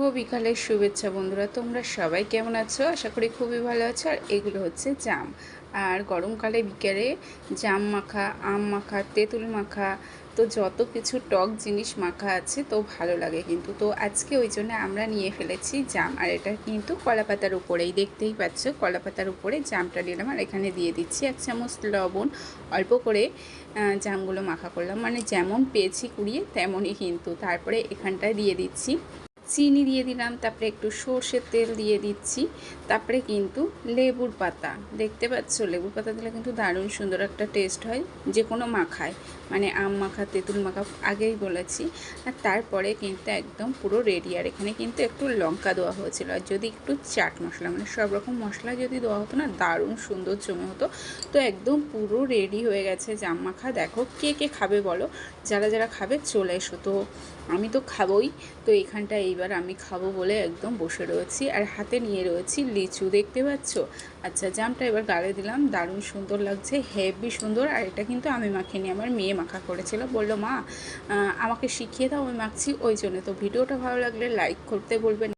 শুভ বিকালের শুভেচ্ছা বন্ধুরা, তোমরা সবাই কেমন আছো? আশা করি খুবই ভালো আছো। আর এগুলো হচ্ছে জাম। আর গরমকালে বিকেলে জাম মাখা, আম মাখা, তেঁতুল মাখা, তো যত কিছু টক জিনিস মাখা আছে, তো ভালো লাগে কিন্তু। তো আজকে ওই জন্য আমরা নিয়ে ফেলেছি জাম। আর এটা কিন্তু কলা পাতার উপরেই, দেখতেই পাচ্ছ কলা পাতার উপরে জামটা নিলাম। আর এখানে দিয়ে দিচ্ছি এক চামচ লবণ। অল্প করে জামগুলো মাখা করলাম। মানে যেমন পেয়েছি কুড়িয়ে, তেমনই কিন্তু। তারপরে এখানটায় দিয়ে দিচ্ছি চিনি দিয়ে দিলাম, তারপরে একটু সর্ষের তেল দিয়ে দিচ্ছি, তারপরে কিন্তু লেবুর পাতা। দেখতে পাচ্ছ? লেবুর পাতা দিলে কিন্তু দারুণ সুন্দর একটা টেস্ট হয় যে কোনো মাখায়। মানে আম মাখা, তেঁতুল মাখা, আগেই বলেছি। আর তারপরে কিন্তু একদম পুরো রেডি আর এখানে কিন্তু একটু লঙ্কা দেওয়া হয়েছিল। আর যদি একটু চাট মশলা মানে সব রকম মশলা যদি দেওয়া হতো না, দারুণ সুন্দর জমে হতো। তো একদম পুরো রেডি হয়ে গেছে জাম মাখা। দেখো কে কে খাবে বলো? যারা যারা খাবে, চলে এসো। তো আমি তো খাবোই। তো এখানটা এইবার আমি খাব বলে একদম বসে রয়েছি আর হাতে নিয়ে রয়েছি লিচু, দেখতে পাচ্ছ? আচ্ছা জামটা এবার গালে দিলাম, দারুণ সুন্দর লাগছে, হেভি সুন্দর, আর এটা কিন্তু আমি মাখিনি, আমার মেয়ে মাখা করেছিল, বলল, মা আমাকে শিখিয়ে দাও, আমি মাখছি। ওই জন্য, তো ভিডিওটা ভালো লাগলে লাইক করতে বলবেন।